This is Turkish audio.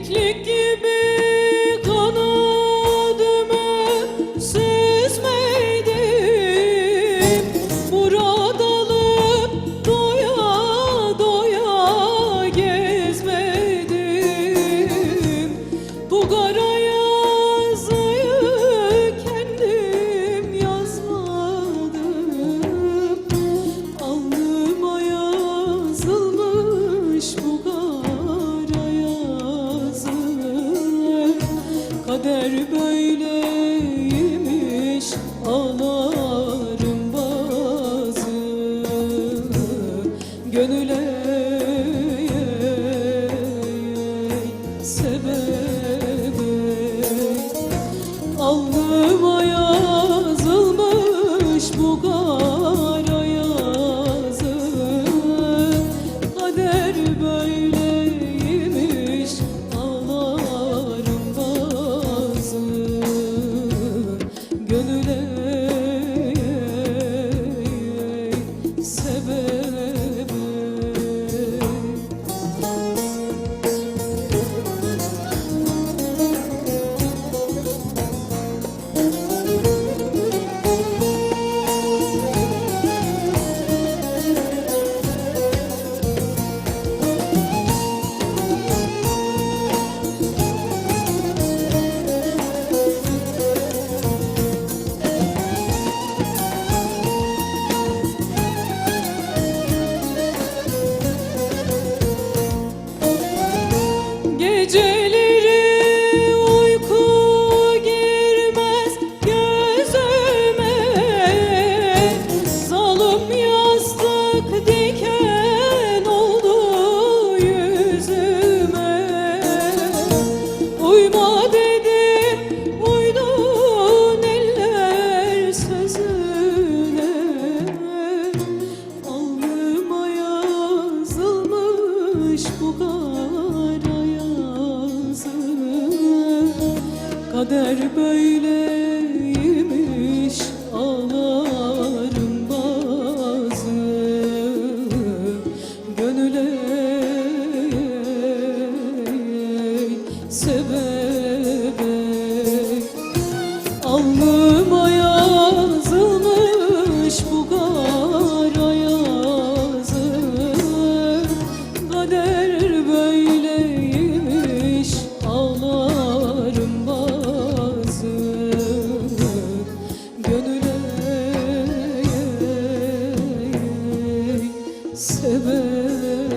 Keklik kader böyleymiş Ağlarım bazı. Gönüle sebebe Alnıma Kader böyleymiş ağlarım bazı Gönüle. Sebep sebep